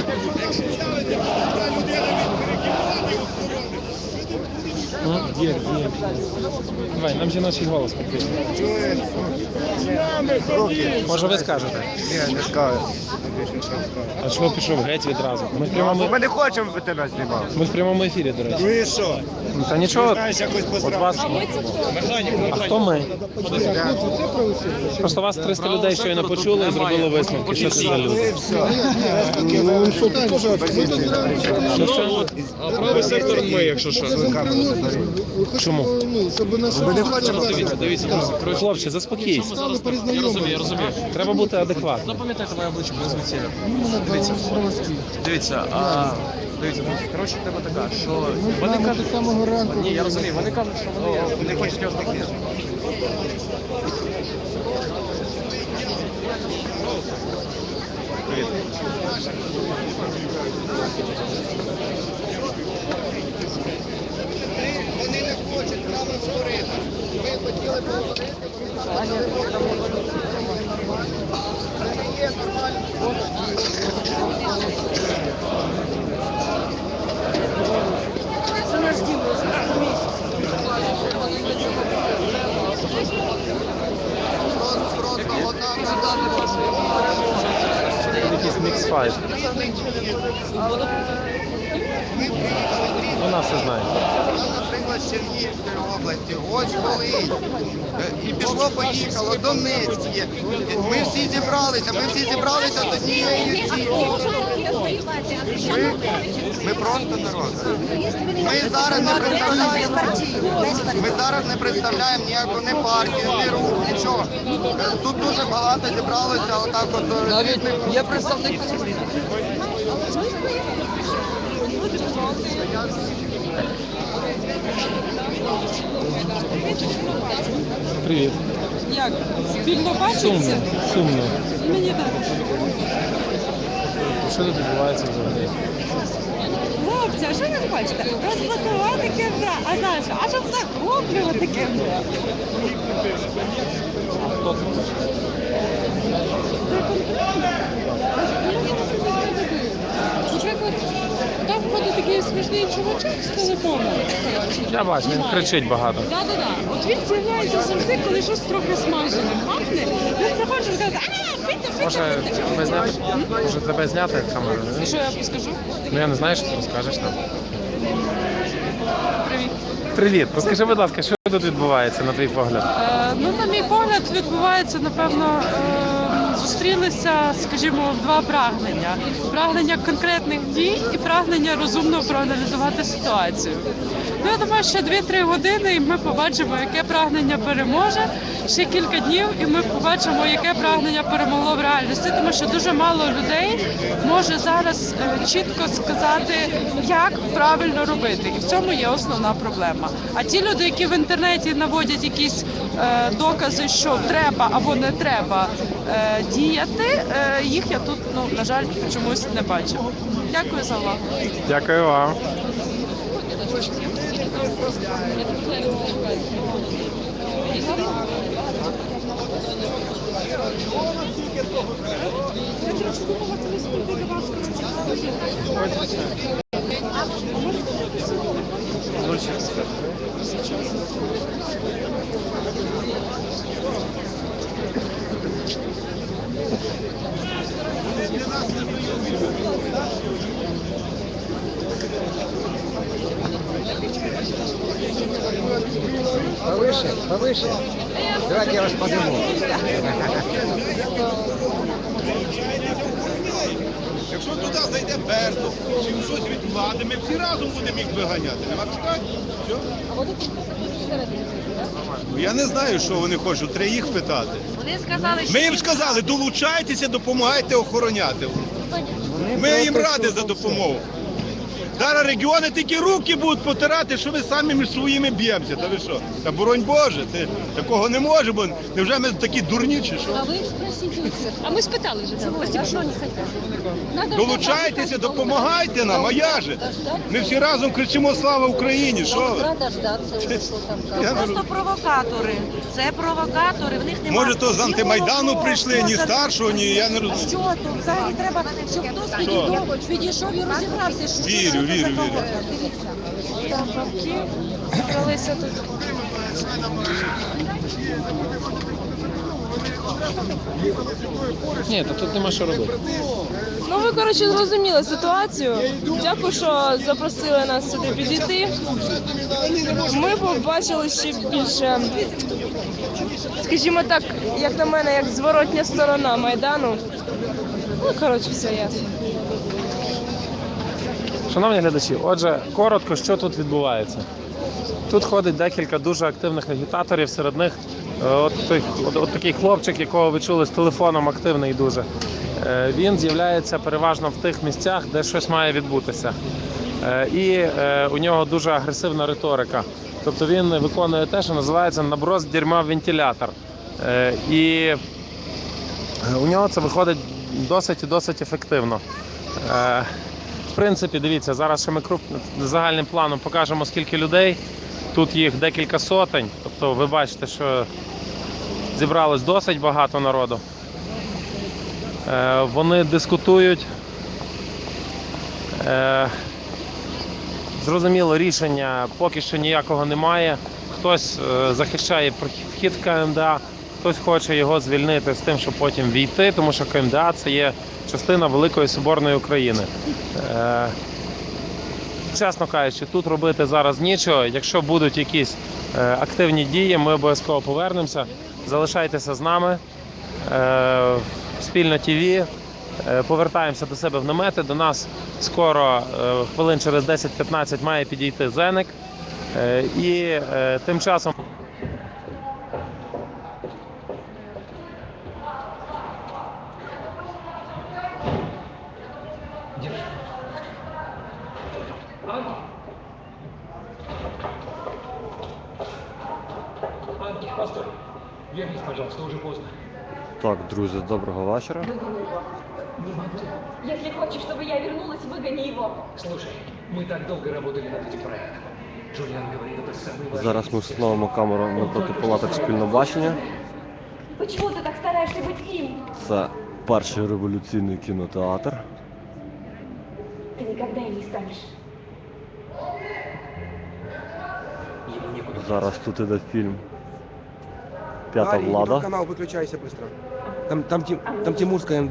Якщо ставити, людина від перекіпати охорони, Є, є. Давай, нам жіночий голос потрібен. Може ви скажете? Ні, не скажу. А чого пішов геть відразу? Ми в прямому, Ми не хочемо, щоб ти нас знімав. ми в прямому ефірі, до речі. Ну і що? Ну, Та нічого, Знаєш, якось от вас. А хто ми? Просто вас 300 людей щойно почули і зробили висновки. Що це за люди? Ну, що ти теж Що, що? Правий сектор ми, якщо що. Чому? Ми не хочемо. Дивіться, дивіться, друзі. Коротше, Хлопче, заспокійся. я розумію, я розумію. Треба бути адекватним. Запам'ятайте моє обличчя без звідсіля. Дивіться, дивіться, а, дивіться, коротше, тема така, що вони кажуть, самого ранку. ні, я розумію, вони кажуть, що вони не хочуть його зробити. Привіт. Вони не хочуть. Ми хотіли поговорити. Це не є нормально. Просто одна Якийсь. Вона все знає. наприклад, з Чернігівської області, ось Волинь, Е, і пішло, поїхало, Донецьк є. Ми всі зібралися, ми всі зібралися з однією цілею. Ми, ми просто народ. Ми зараз не представляємо, ми зараз не представляємо ніяку не партію, ні рух, нічого. Е, Тут дуже багато зібралося отак от. е, груп. Є представник Привіт. Як? Спільно бачиться? Сумно. Мені так. Що тут відбувається взагалі? Хлопці, а що ви хочете? Розблокувати КМД. А далі? А щоб захоплювати КМД? Хто тут? Наприклад, там такий смішний чувачок з телефоном. Я бачу, він кричить багато. Да-да-да. От він з'являється завжди, коли щось трохи смажене пахне. Він заходить і каже, а, пийте, Може пийте. тебе зняти? Може тебе зняти камеру? І що я скажу? Ну я не знаю, що ти розкажеш нам. Привіт. Привіт, розкажи, будь ласка, що тут відбувається на твій погляд? Е, Ну, на мій погляд, відбувається, напевно, е, зустрілися, скажімо, два прагнення: прагнення конкретних дій і прагнення розумно проаналізувати ситуацію. Ну, я думаю, ще 2-3 години, і ми побачимо, яке прагнення переможе. Ще кілька днів, і ми побачимо, яке прагнення перемогло в реальності, тому що дуже мало людей може зараз е, чітко сказати, як правильно робити, і в цьому є основна проблема. А ті люди, які в інтернеті наводять якісь е, докази, що треба або не треба е, діяти, е, їх я тут, ну на жаль, чомусь не бачу. Дякую за увагу. Дякую вам. Повыше, повыше. Давайте я вас подниму. Якщо туди зайде Бердо, чи щось від влади, ми всі разом будемо їх виганяти. Нема питань? Все. Ну, Я не знаю, що вони хочуть, треба їх питати. Вони сказали, що Ми їм сказали, долучайтеся, допомагайте охороняти. Ми їм раді за допомогу. Зараз регіони тільки руки будуть потирати, що ви самі між своїми б'ємося. Та ви що? Та боронь Боже, ти, такого не може, бо невже ми такі дурні чи що? А вы спросите у всех. А мы испытали же. Спасибо, что они хотят. Надо Долучайтеся, допомагайте нам, а я же. Ми всі разом кричимо Слава Україні! Що ви? Надо ждаться уже, что там как. Я не Просто роз- провокатори. Це провокатори. В них немає. Може, то з антимайдану прийшли, ні старшого, ні я не розумію. Що тут? Взагалі треба, щоб хтось підійшов, підійшов і розібрався, що Вірю, це за вірю, вірю. Там бабки зібралися тут. Ні, та тут нема що робити. Ну ви коротше зрозуміли ситуацію. Дякую, що запросили нас сюди підійти. Ми побачили ще більше, скажімо так, як на мене, як зворотня сторона майдану. Ну коротше, все ясно. Шановні глядачі, отже, коротко, що тут відбувається. Тут ходить декілька дуже активних агітаторів, серед них е, от, от, от такий хлопчик, якого ви чули з телефоном, активний дуже. Е, Він з'являється переважно в тих місцях, де щось має відбутися. Е, І у нього дуже агресивна риторика. Тобто він виконує те, що називається наброс дерьма вентилятор. І у нього це виходить досить і досить ефективно. В принципі, дивіться, зараз ще ми круп... загальним планом покажемо, скільки людей. Тут їх декілька сотень. Тобто ви бачите, що зібралось досить багато народу. Е, Вони дискутують. Е, Зрозуміло, рішення поки що ніякого немає. Хтось е, захищає вхід в КМДА, хтось хоче його звільнити з тим, щоб потім війти, тому що КМДА це є частина Великої Соборної України. Е, Чесно кажучи, тут робити зараз нічого. Якщо будуть якісь е, активні дії, ми обов'язково повернемося. Залишайтеся з нами. Е, Спільно ТВ. Повертаємося до себе в намети. До нас скоро, хвилин через 10-15, має підійти Зеник. І тим часом. Так, друзі, доброго вечора. Если хочешь, чтобы я вернулась, выгони его. Слушай, мы так долго работали над этим проектом. Джулиан говорит, это самый важный Зараз ми из всех. встановимо камеру напроти палаток спільного бачення. Почему ты так стараешься быть им? Це перший революційний кінотеатр. Ты никогда им не станешь. Ему некуда Зараз тут іде фільм П'ята влада. канал выключайся быстро. Там, там, Тим- там Тимурская